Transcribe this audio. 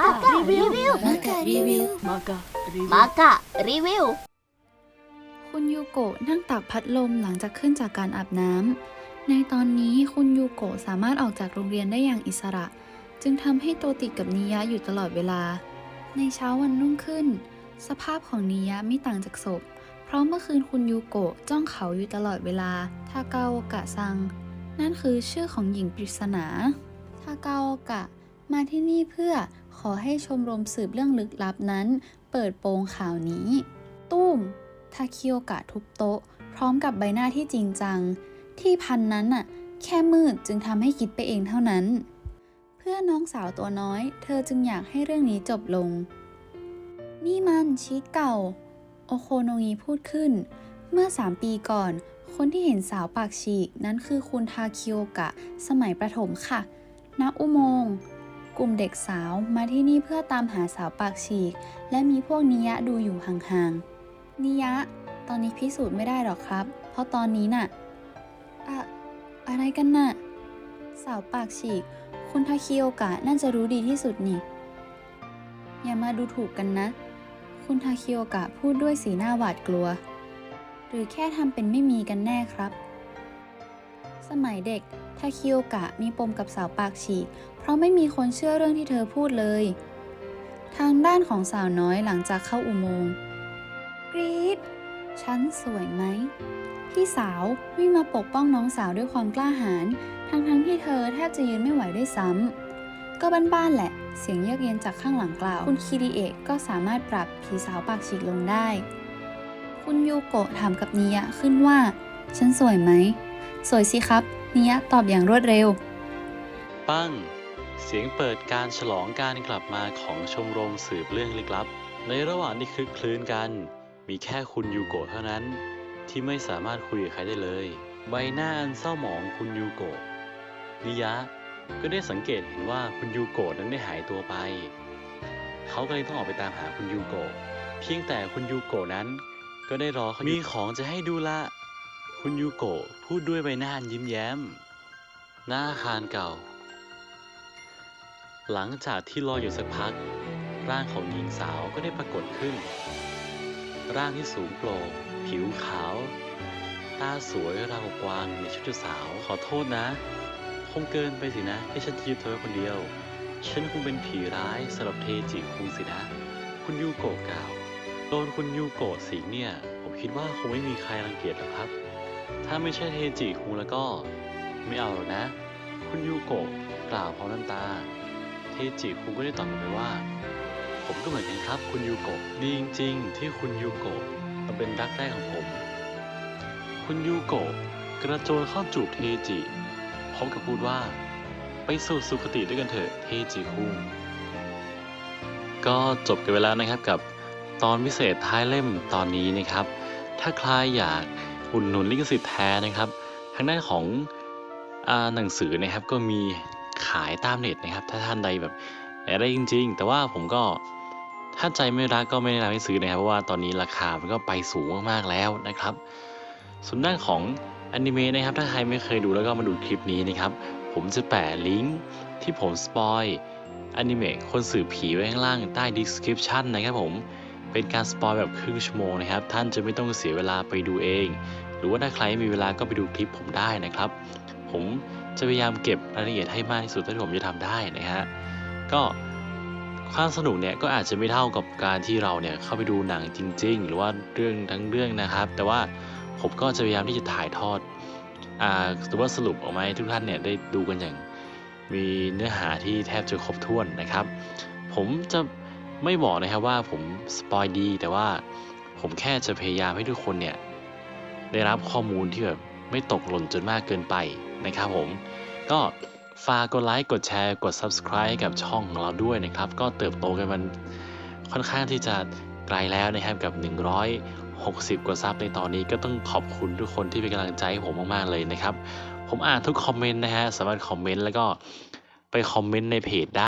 มากะรีวิวมากะรีวิวมากะรีวิวมากะรีวิว คุณยูโกะนั่งตากพัดลมหลังจากขึ้นจากการอาบน้ำ ในตอนนี้คุณยูโกะสามารถออกจากโรงเรียนได้อย่างอิสระ จึงทำให้โตติดกับนิยะอยู่ตลอดเวลา ในเช้าวันรุ่งขึ้น สภาพของนิยะไม่ต่างจากศพ เพราะเมื่อคืนคุณยูโกะจ้องเขาอยู่ตลอดเวลา ทาเกาโอกะซัง นั่นคือชื่อของหญิงปริศนา ทาเกาโอกะ มาที่นี่เพื่อขอให้ชมรมสืบเรื่องลึกลับนั้น เปิดโปงข่าวนี้ ตุ้มทาคิโอกะทุบโต๊ะ พร้อมกับใบหน้าที่จริงจัง ที่พันนั้นน่ะ แค่มืดจึงทำให้คิดไปเองเท่านั้น เพื่อน้องสาวตัวน้อย เธอจึงอยากให้เรื่องนี้จบลง นี่มันชีตเก่า โอโคโนงิพูดขึ้น เมื่อ 3 ปีก่อน คนที่เห็นสาวปากฉีกนั้นคือคุณทาคิโอกะ สมัยประถมค่ะณอุโมงค์ กลุ่มเด็กสาวมาที่นี่เพื่อตามหาสาวปากฉีก และมีพวกนิยะดูอยู่ห่างๆ นิยะ ตอนนี้พิสูจน์ไม่ได้หรอกครับ เพราะตอนนี้น่ะ อะอะไรกันน่ะ สาวปากฉีก คุณทาคิโอกะน่าจะรู้ดีที่สุดนี่ อย่ามาดูถูกกันนะ คุณทาคิโอกะพูดด้วยสีหน้าหวาดกลัว หรือแค่ทำเป็นไม่มีกันแน่ครับ สมัยเด็ก ทาคิโอกะมีปมกับสาวปากฉีก เพราะไม่มีคนเชื่อเรื่องที่เธอพูดเลย ทางด้านของสาวน้อยหลังจากเข้าอุโมงค์กรีดฉันสวยไหม พี่สาววิ่งมาปกป้องน้องสาวด้วยความกล้าหาญ ทั้งๆที่เธอแทบจะยืนไม่ไหวด้วยซ้ำ ก็บ้านๆแหละ เสียงเยือกเย็นจากข้างหลังกล่าว คุณคิริเอะก็สามารถปรับผีสาวปากฉีกลงได้ คุณยูโกะถามกับนิยะขึ้นว่า ฉันสวยไหม สวยสิครับ นิยะตอบอย่างรวดเร็ว ปั้ง เสียงเปิดการฉลองการกลับมาของชมรมสืบเรื่องลึกลับ ในระหว่างที่คลึกคลื้นกัน มีแค่คุณยูโกะเท่านั้น ที่ไม่สามารถคุยกับใครได้เลย ใบหน้าอันเศร้าหมองคุณยูโกะนิยะ ก็ได้สังเกตเห็นว่าคุณยูโกะนั้นได้หายตัวไป เขาก็เลยต้องออกไปตามหาคุณยูโกะเพียงแต่คุณยูโกะนั้น ก็ได้รอเขาอยู่มีของจะให้ดูละ คุณยูโกะพูดด้วยใบหน้ายิ้มแย้ม หน้าอาคารเก่า หลังจากที่รออยู่สักพัก ร่างของหญิงสาวก็ได้ปรากฏขึ้น ร่างที่สูงโปร่งผิวขาว ตาสวยราวกวางในชุดสาวขอโทษนะ คงเกินไปสินะที่ฉันจะยึดเธอไว้คนเดียว ฉันคงเป็นผีร้ายสำหรับเทจิคุงสินะ คุณยูโกะกล่าวโดนคุณยูโกะสิงเนี่ย ผมคิดว่าคงไม่มีใครรังเกียจหรอกครับ ถ้าไม่ใช่เทจิคุงแล้วก็ ไม่เอาหรอกนะ คุณยูโกะกล่าวพร้อมน้ำตา เทจิคุงก็ได้ตอบกลับไปว่า ผมก็เหมือนกันครับ คุณยูโกะดีจริงๆ ที่คุณยูโกะมาเป็นรักแรกของผม คุณยูโกะกระโจนเข้าจูบเทจิพร้อมกับพูดว่า ไปสู่สุคติด้วยกันเถอะเทจิคุงก็จบกันไปแล้วนะครับกับตอนพิเศษท้ายเล่มตอนนี้นะครับ ถ้าใครอยาก อุดหนุนลิขสิทธิ์แท้นะครับ ทางด้านของอหนังสือนะครับก็มีขายตามเน็ตนะครับ ถ้าท่านใดแบบอยากได้จริง ๆ แต่ว่าผมก็ถ้าใจไม่รักก็ไม่แนะนำให้ซื้อนะครับเพราะว่าตอนนี้ราคามันก็ไปสูงมากๆแล้วนะครับส่วนด้านของอนิเมะนะครับถ้าใครไม่เคยดูแล้วก็มาดูคลิปนี้นะครับ ผมจะแปะลิงก์ที่ผมสปอยอนิเมะคนสืบผีไว้ข้างล่างใต้ description นะครับผม เป็นการสปอยแบบครึ่งชั่วโมงนะครับ ท่านจะไม่ต้องเสียเวลาไปดูเอง หรือว่าถ้าใครมีเวลาก็ไปดูคลิปผมได้นะครับ ผมจะพยายามเก็บรายละเอียดให้มากที่สุดเท่าที่ผมจะทำได้นะฮะก็ความสนุกเนี่ยก็อาจจะไม่เท่ากับการที่เราเนี่ยเข้าไปดูหนังจริง ๆ หรือว่าเรื่องทั้งเรื่องนะครับ แต่ว่าผมก็จะพยายามที่จะถ่ายทอดอ่าหรือว่าสรุปออกมาให้ทุกท่านเนี่ยได้ดูกันอย่างมีเนื้อหาที่แทบจะครบถ้วนนะครับ ผมจะ ไม่บอกนะครับว่าผมสปอยดีแต่ว่าผมแค่จะพยายามให้ทุกคนเนี่ยได้รับข้อมูลที่แบบไม่ตกหล่นจนมากเกินไปนะครับผม ก็ฝากกดไลค์กดแชร์กด Subscribe ให้กับช่องของเราด้วยนะครับ ก็เติบโตกันมันค่อนข้างที่จะไกลแล้วนะครับกับ 160 กว่าซับในตอนนี้ก็ต้องขอบคุณทุกคนที่เป็นกำลังใจให้ผมมากๆเลยนะครับ ผมอ่านทุกคอมเมนต์นะฮะสามารถคอมเมนต์แล้วก็ไปคอมเมนต์ในเพจได้